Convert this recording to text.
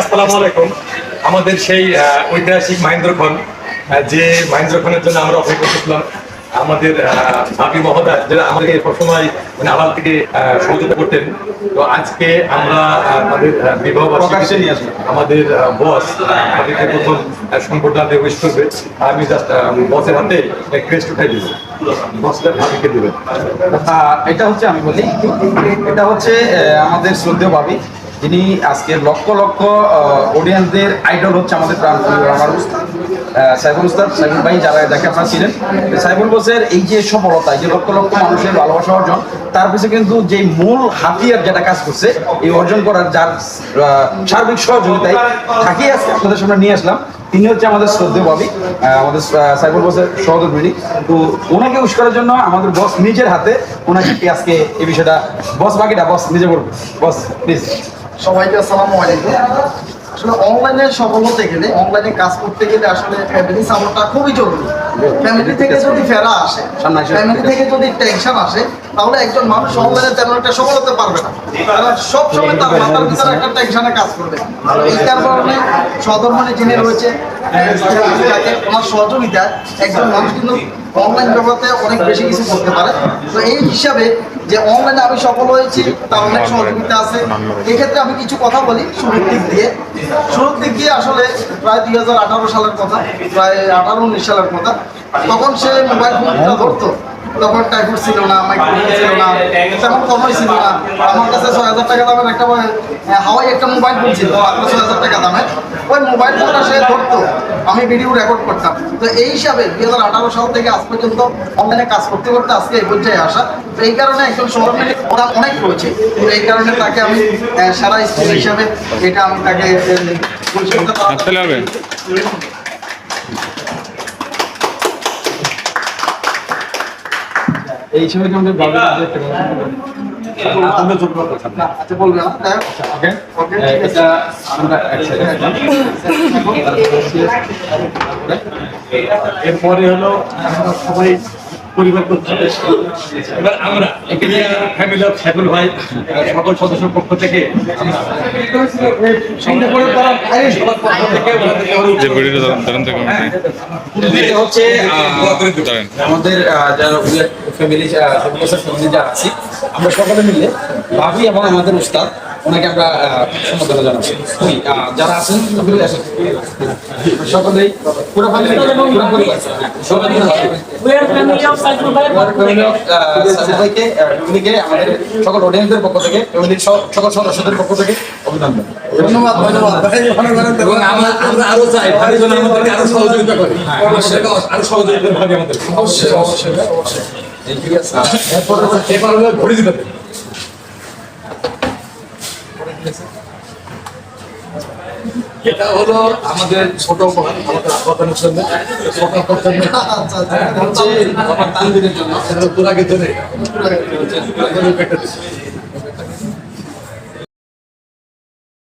আসসালামু আলাইকুম। আমাদের সেই ঐতিহাসিক মহেন্দ্র খন যে মহেন্দ্র খনের জন্য আমরা অপেক্ষা করতেছিলাম আমাদের ভাবি মহোদয় যারা আমাদেরকে সবসময় মানে আড়াল থেকে সহযোগিতা করতেন। তো আজকে আমরা আমাদের বিবাহ আমাদের বস আমাদেরকে প্রথম সম্পর্কটা উইশ করবে। আমি জাস্ট বসের হাতে ক্রেস্ট উঠাই দিব। বসটা ভাবিকে দেবেন। আহ, এটা হচ্ছে আমি বলি এটা হচ্ছে আমাদের শ্রদ্ধেয় ভাবি। যিনি আজকে লক্ষ লক্ষ অডিয়েন্সদের আইডল হচ্ছে আমাদের প্রাণ আমার উস্তাদ। সাইফুল উস্তাদ সাইফুল ভাই যারা দেখে আপনারা ছিলেন। সাইফুল বোসের এই যে সফলতা এই যে লক্ষ লক্ষ মানুষের ভালোবাসা অর্জন তার পিছনে কিন্তু যে মূল হাতিয়ার যেটা কাজ করছে এই অর্জন করার যার সার্বিক সহযোগিতায় থাকিয়ে আজকে আপনাদের সামনে নিয়ে আসলাম। তিনি হচ্ছে আমাদের শ্রদ্ধেয় ভাবি আমাদের আহ, সাইফুল বসের সহধর্মিনী তো ওনাকে উইশ করার জন্য আমাদের বস নিজের হাতে ওনাকে আজকে এই বিষয়টা বস বাকিটা বস নিজে করব বস প্লিজ সবাইকে আসসালামু আলাইকুম। আসলে অনলাইনে সফল হতে গেলে অনলাইনে কাজ করতে গেলে আসলে ফ্যামিলি সাপোর্টটা খুবই জরুরি। ফ্যামিলি থেকে যদি ফেরা আসে ফ্যামিলি থেকে যদি টেনশন আসে তাহলে একজন মানুষ অনলাইনে তেমন একটা সফল হতে পারবে না। কারণ সবসময় তার মাথার ভিতরে একটা টেনশনে কাজ করবে। এই কারণে সদরমণি যিনি রয়েছে ওনার সহযোগিতায় একজন মানুষ কিন্তু অনলাইন জগতে অনেক বেশি কিছু করতে পারে। তো এই হিসাবে যে অনলাইনে আমি সফল হয়েছি তার অনেক সহযোগিতা আছে। এক্ষেত্রে আমি কিছু কথা বলি শুরুর দিক দিয়ে। শুরুর দিক দিয়ে আসলে প্রায় দুই হাজার আঠারো সালের কথা প্রায় আঠারো উনিশ সালের কথা। তখন সে মোবাইল ফোনটা ধরতো। তখন টাইফুড ছিল না মাইক্রোফোন ছিল না তেমন কমই ছিল না। আমার কাছে ছয় হাজার টাকা দামের একটা হাওয়াই একটা মোবাইল ফোন ছিল মাত্র ছয় হাজার টাকা দামের। ওই মোবাইল ফোনটা সে ধরতো আমি ভিডিও রেকর্ড করতাম। তো এই হিসাবে দুই হাজার আঠারো সাল থেকে আজ পর্যন্ত অনলাইনে কাজ করতে করতে আজকে এই পর্যায়ে আসা। তো এই কারণে একজন সহকর্মী ওরা অনেক রয়েছে। তো এই কারণে তাকে আমি সেরা স্কুল হিসাবে এটা আমি তাকে এই হিসেবে কি আমাদের ভাবি না, আচ্ছা বলবে না। তাই হোক। ওকে। ওকে, এটা আমরা এরপরে হলো আমরা সবাই পরিবার এবার আমরা এখানে ফ্যামিলি অফ সাইফুল ভাই সকল সদস্যের পক্ষ থেকে আমরা সবার পক্ষ থেকে ওনাদেরকে অনুরোধ যে ভিডিওটা ধরেন ধরেন থেকে এটা হচ্ছে আমাদের যারা ফ্যামিলি ফ্যামিলি যারা আছি আমরা সকলে মিলে ভাবি এবং আমাদের উস্তাদ ওনাকে আমরা সম্বোধনা জানাচ্ছি। যারা আছেন সকলেই পুরো ফ্যামিলি আমাদের সকল অডিয়েন্সদের পক্ষ থেকে ফ্যামিলির সকল সদস্যদের পক্ষ থেকে অভিনন্দন। ধন্যবাদ ধন্যবাদ। এবং আমরা আমরা আরও চাই ভাবি আমাদেরকে আরও সহযোগিতা করে আরও সহযোগিতা ভাবি আমাদের। অবশ্যই অবশ্যই অবশ্যই ঠিক হলো ঘুরে দিতে এটা হলো আমাদের ছোট আমাদের আপাতনের জন্য। ছোট করতে আচ্ছা আচ্ছা আমার জন্য।